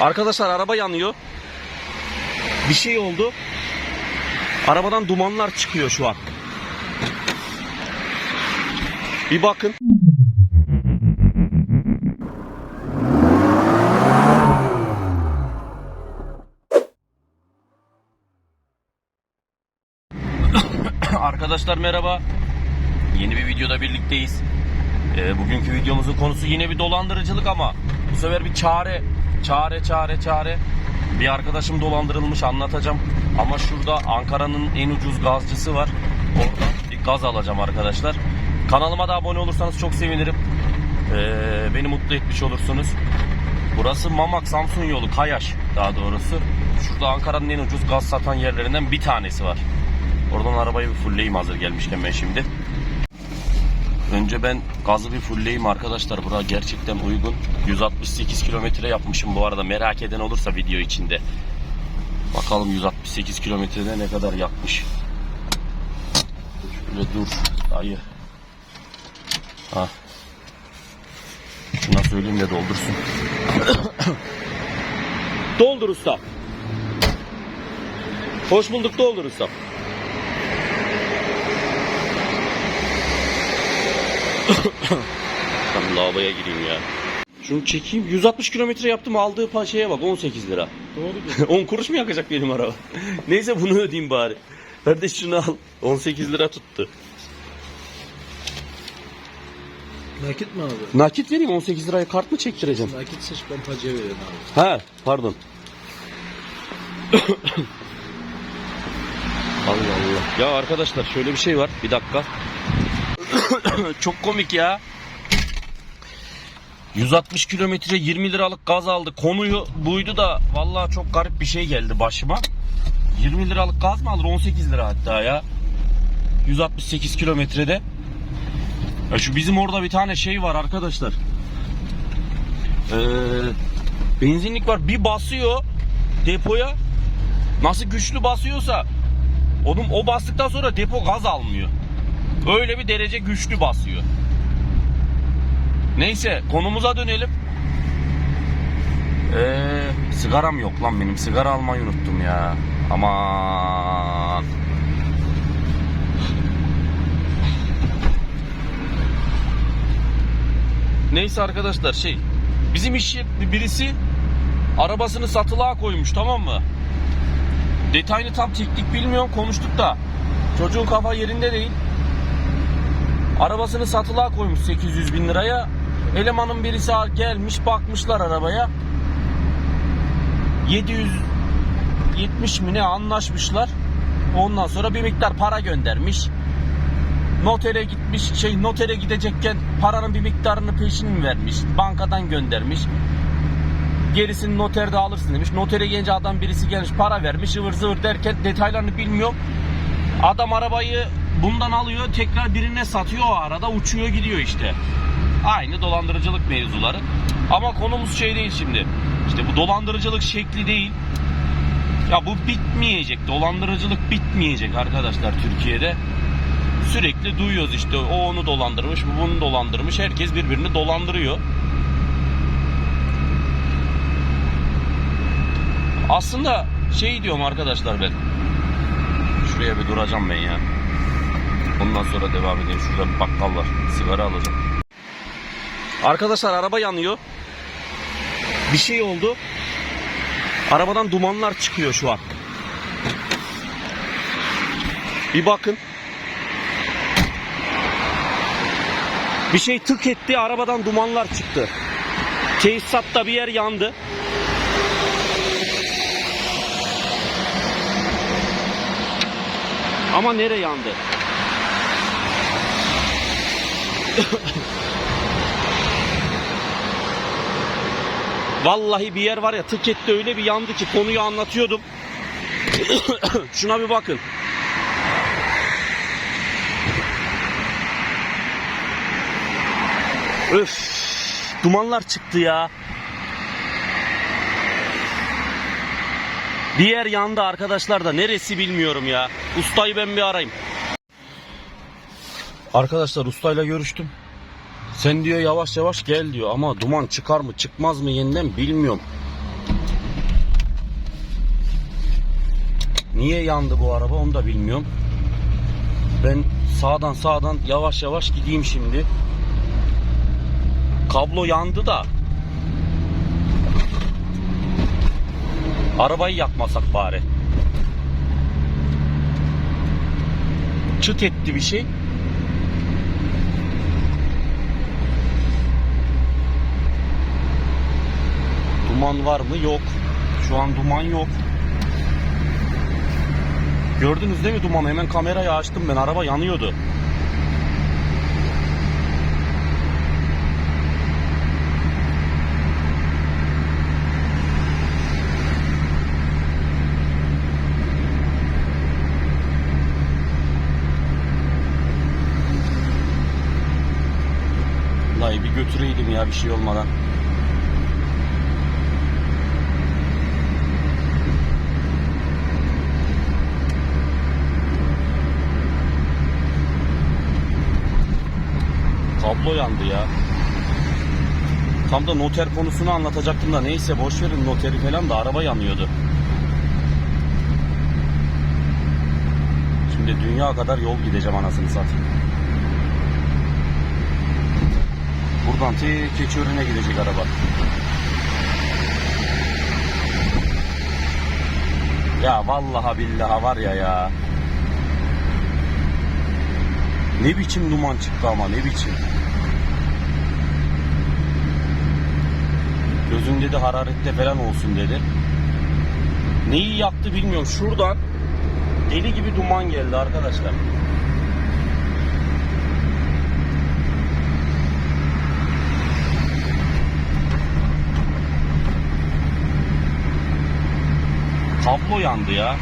Arkadaşlar araba yanıyor. Bir şey oldu. Arabadan dumanlar çıkıyor şu an. Bir bakın. Arkadaşlar merhaba. Yeni bir videoda birlikteyiz. Ee, bugünkü videomuzun konusu yine bir dolandırıcılık ama bu sefer bir çare. Çare çare çare. Bir arkadaşım dolandırılmış anlatacağım. Ama şurada Ankara'nın en ucuz gazcısı var. Oradan bir gaz alacağım arkadaşlar. Kanalıma da abone olursanız çok sevinirim. Ee, beni mutlu etmiş olursunuz. Burası Mamak Samsun yolu Kayaş daha doğrusu. Şurada Ankara'nın en ucuz gaz satan yerlerinden bir tanesi var. Oradan arabayı bir fullleyeyim hazır gelmişken ben şimdi. Önce ben gazı bir fullleyeyim arkadaşlar. Bura gerçekten uygun. 168 kilometre yapmışım bu arada. Merak eden olursa video içinde. Bakalım 168 kilometrede ne kadar yapmış. Şöyle dur dayı. Ha. Şuna söyleyeyim de doldursun. Doldur usta. Hoş bulduk doldur usta. Tam lavaboya gireyim ya. Şunu çekeyim. 160 kilometre yaptım aldığı paşaya bak 18 lira. Doğru 10 kuruş mu yakacak benim araba? Neyse bunu ödeyeyim bari. Kardeş şunu al. 18 lira tuttu. Nakit mi abi? Nakit vereyim 18 liraya kart mı çektireceğim? Nakit seç ben pacıya veriyorum abi. Ha pardon. Allah Allah. Ya arkadaşlar şöyle bir şey var. Bir dakika. Çok komik ya. 160 kilometre 20 liralık gaz aldı. Konuyu buydu da vallahi çok garip bir şey geldi başıma. 20 liralık gaz mı alır? 18 lira hatta ya. 168 kilometrede. Ya şu bizim orada bir tane şey var arkadaşlar. Ee, benzinlik var. Bir basıyor depoya. Nasıl güçlü basıyorsa onun o bastıktan sonra depo gaz almıyor. Öyle bir derece güçlü basıyor. Neyse konumuza dönelim. Ee, sigaram yok lan benim. Sigara almayı unuttum ya. Aman. Neyse arkadaşlar şey bizim iş birisi arabasını satılığa koymuş tamam mı? Detayını tam teknik bilmiyorum konuştuk da çocuğun kafa yerinde değil. Arabasını satılığa koymuş 800 bin liraya. Elemanın birisi gelmiş bakmışlar arabaya. 770 mi ne anlaşmışlar. Ondan sonra bir miktar para göndermiş. Notere gitmiş şey notere gidecekken paranın bir miktarını peşin vermiş. Bankadan göndermiş. Gerisini noterde alırsın demiş. Notere gelince adam birisi gelmiş para vermiş ıvır zıvır derken detaylarını bilmiyor. Adam arabayı bundan alıyor tekrar birine satıyor o arada uçuyor gidiyor işte. Aynı dolandırıcılık mevzuları. Ama konumuz şey değil şimdi. İşte bu dolandırıcılık şekli değil. Ya bu bitmeyecek. Dolandırıcılık bitmeyecek arkadaşlar Türkiye'de. Sürekli duyuyoruz işte o onu dolandırmış, bu bunu dolandırmış. Herkes birbirini dolandırıyor. Aslında şey diyorum arkadaşlar ben. Şuraya bir duracağım ben ya. Ondan sonra devam edeyim. Şurada bir bakkal var. Sigara alacağım. Arkadaşlar araba yanıyor. Bir şey oldu. Arabadan dumanlar çıkıyor şu an. Bir bakın. Bir şey tık etti arabadan dumanlar çıktı. Tesisatta bir yer yandı. Ama nere yandı? Vallahi bir yer var ya tık etti öyle bir yandı ki konuyu anlatıyordum. Şuna bir bakın. Öf. Dumanlar çıktı ya. Bir yer yandı arkadaşlar da neresi bilmiyorum ya. Ustayı ben bir arayayım. Arkadaşlar ustayla görüştüm. Sen diyor yavaş yavaş gel diyor ama duman çıkar mı çıkmaz mı yeniden bilmiyorum. Niye yandı bu araba onu da bilmiyorum. Ben sağdan sağdan yavaş yavaş gideyim şimdi. Kablo yandı da. Arabayı yakmasak bari. Çıt etti bir şey. Duman var mı? Yok. Şu an duman yok. Gördünüz değil mi dumanı? Hemen kamerayı açtım ben. Araba yanıyordu. Vallahi bir götüreydim ya bir şey olmadan. Kablo yandı ya. Tam da noter konusunu anlatacaktım da neyse boş verin noteri falan da araba yanıyordu. Şimdi dünya kadar yol gideceğim anasını satayım. Buradan te Keçiören'e gidecek araba. Ya vallahi billahi var ya ya. Ne biçim duman çıktı ama ne biçim. Gözün dedi hararette falan olsun dedi. Neyi yaktı bilmiyorum. Şuradan deli gibi duman geldi arkadaşlar. Kablo yandı ya.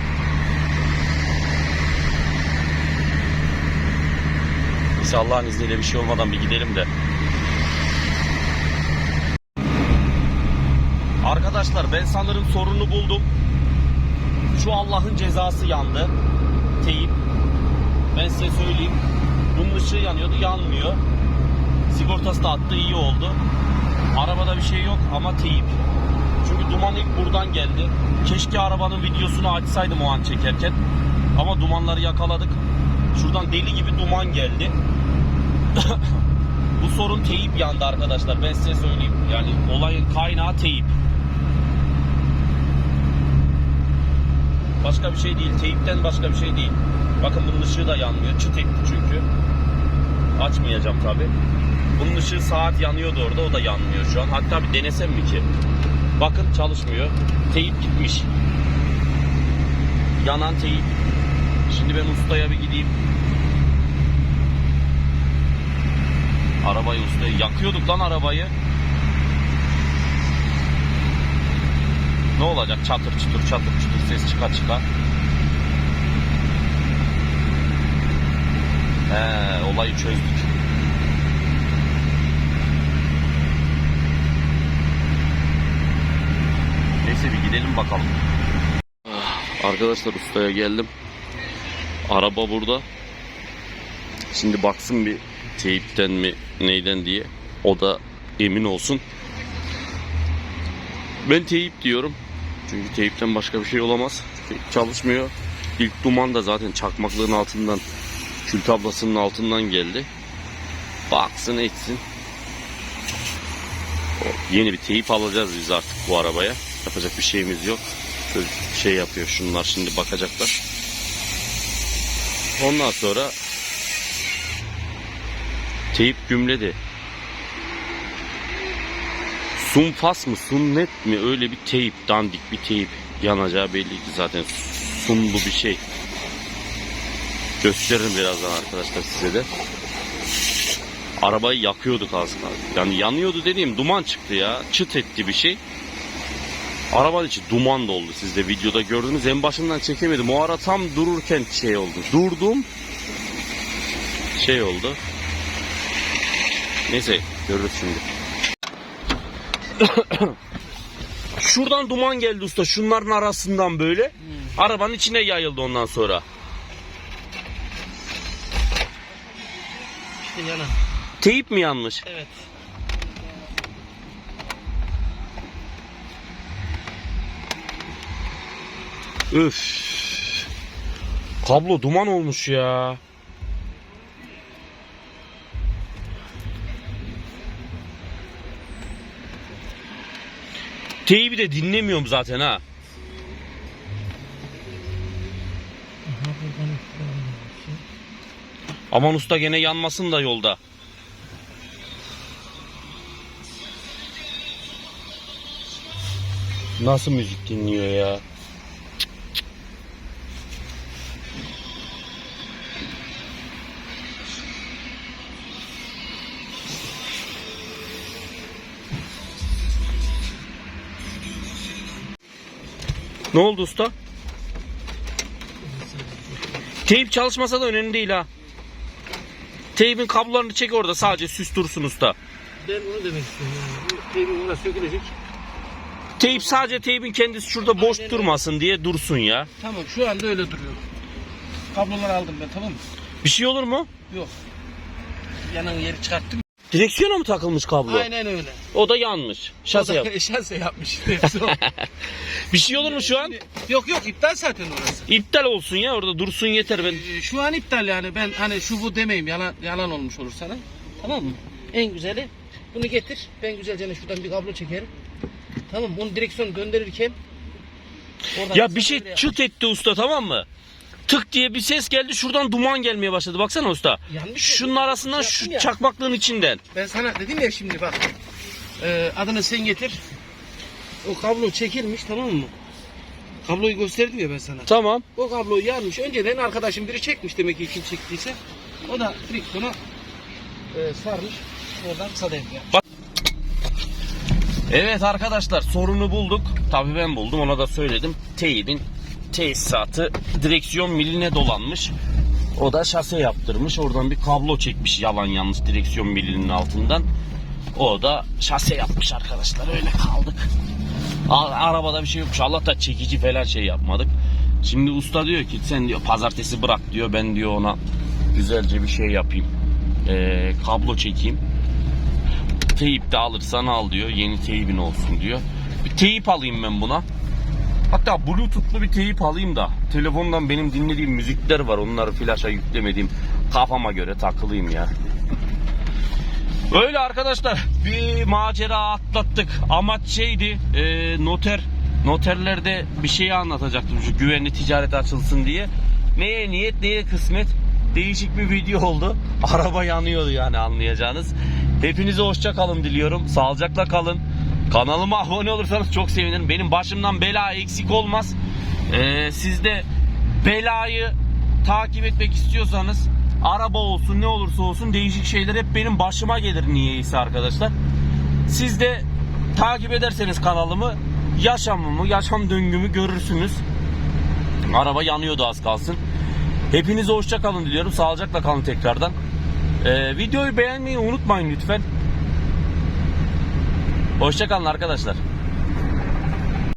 Neyse Allah'ın izniyle bir şey olmadan bir gidelim de. Arkadaşlar ben sanırım sorunu buldum. Şu Allah'ın cezası yandı. Teyip. Ben size söyleyeyim. Bunun ışığı yanıyordu yanmıyor. Sigortası da attı iyi oldu. Arabada bir şey yok ama teyip. Çünkü duman ilk buradan geldi. Keşke arabanın videosunu açsaydım o an çekerken. Ama dumanları yakaladık. Şuradan deli gibi duman geldi. Bu sorun teyip yandı arkadaşlar. Ben size söyleyeyim. Yani olayın kaynağı teyip. Başka bir şey değil. Teyipten başka bir şey değil. Bakın bunun ışığı da yanmıyor. Çıt etti çünkü. Açmayacağım tabi. Bunun ışığı saat yanıyordu orada. O da yanmıyor şu an. Hatta bir denesem mi ki? Bakın çalışmıyor. Teyip gitmiş. Yanan teyip. Şimdi ben ustaya bir gideyim. Arabayı ustaya yakıyorduk lan arabayı. Ne olacak? Çatır çutur çatır çutur ses çıka çıka. He, olayı çözdük. Neyse bir gidelim bakalım. Arkadaşlar ustaya geldim. Araba burada. Şimdi baksın bir teyipten mi neyden diye. O da emin olsun. Ben teyip diyorum. Çünkü teyipten başka bir şey olamaz. Teyip çalışmıyor. İlk duman da zaten çakmaklığın altından kül tablasının altından geldi. Baksın etsin. Yeni bir teyip alacağız biz artık bu arabaya. Yapacak bir şeyimiz yok. Şöyle şey yapıyor şunlar şimdi bakacaklar. Ondan sonra teyip gümledi. Sunfas mı sunnet mi öyle bir teyip dandik bir teyip yanacağı belliydi zaten sunlu bir şey. Gösteririm birazdan arkadaşlar size de. Arabayı yakıyorduk kaldı. Yani yanıyordu dediğim duman çıktı ya. Çıt etti bir şey. Arabanın içi duman doldu siz de videoda gördünüz. En başından çekemedim. O ara tam dururken şey oldu. Durdum. Şey oldu. Neyse görürüz şimdi. Şuradan duman geldi usta. Şunların arasından böyle. Arabanın içine yayıldı ondan sonra. İşte. Teyip mi yanmış? Evet. Öf. Kablo duman olmuş ya. Teybi de dinlemiyorum zaten ha. Aman usta gene yanmasın da yolda. Nasıl müzik dinliyor ya? Ne oldu usta? Teyp çalışmasa da önemli değil ha. Teybin kablolarını çek orada sadece süs dursun usta. Ben onu demek istiyorum. Teybin orası sökülecek. Teyp sadece teybin kendisi şurada boş Aynen durmasın diye dursun ya. Tamam şu anda öyle duruyor. Kabloları aldım ben tamam mı? Bir şey olur mu? Yok. Yanın yeri çıkarttım. Direksiyona mı takılmış kablo? Aynen öyle. O da yanmış. Şase yap. şase yapmış. Hepsi o. Bir şey olur mu şu an? yok yok iptal zaten orası. İptal olsun ya orada dursun yeter ben. Ee, şu an iptal yani ben hani şu bu demeyeyim yalan yalan olmuş olur sana. Tamam mı? En güzeli bunu getir. Ben güzelce şuradan bir kablo çekerim. Tamam bunu direksiyon gönderirken oradan Ya bir şey çıt etti usta tamam mı? Tık diye bir ses geldi şuradan duman gelmeye başladı. Baksana usta. Yanlış Şunun oldu. arasından Yaptım şu ya. çakmaklığın içinden. Ben sana dedim ya şimdi bak. Ee, adını sen getir. O kablo çekilmiş tamam mı? Kabloyu gösterdim ya ben sana. Tamam. O kabloyu yarmış. Önceden arkadaşım biri çekmiş demek ki kim çektiyse. O da friksiyona e, sarmış. Oradan kısa devre yapmış. Evet arkadaşlar sorunu bulduk. Tabii ben buldum ona da söyledim. Teybin tesisatı direksiyon miline dolanmış. O da şase yaptırmış. Oradan bir kablo çekmiş yalan yanlış direksiyon milinin altından. O da şase yapmış arkadaşlar. Öyle kaldık. Arabada bir şey yokmuş. Allah'ta çekici falan şey yapmadık. Şimdi usta diyor ki sen diyor pazartesi bırak diyor. Ben diyor ona güzelce bir şey yapayım. Ee, kablo çekeyim. Teyip de alırsan al diyor. Yeni teyibin olsun diyor. Bir teyip alayım ben buna. Hatta bluetoothlu bir teyip alayım da. Telefondan benim dinlediğim müzikler var. Onları flaşa yüklemediğim kafama göre takılayım ya. Öyle arkadaşlar bir macera atlattık. Amaç şeydi e, noter noterlerde bir şeyi anlatacaktım şu güvenli ticaret açılsın diye. Neye niyet neye kısmet değişik bir video oldu. Araba yanıyordu yani anlayacağınız. Hepinize hoşça kalın diliyorum. Sağlıcakla kalın. Kanalıma abone olursanız çok sevinirim. Benim başımdan bela eksik olmaz. Ee, siz de belayı takip etmek istiyorsanız araba olsun ne olursa olsun değişik şeyler hep benim başıma gelir niyeyse arkadaşlar. Siz de takip ederseniz kanalımı yaşamımı, yaşam döngümü görürsünüz. Araba yanıyordu az kalsın. Hepinize hoşça kalın diliyorum. Sağlıcakla kalın tekrardan. Ee, videoyu beğenmeyi unutmayın lütfen. Hoşça kalın arkadaşlar.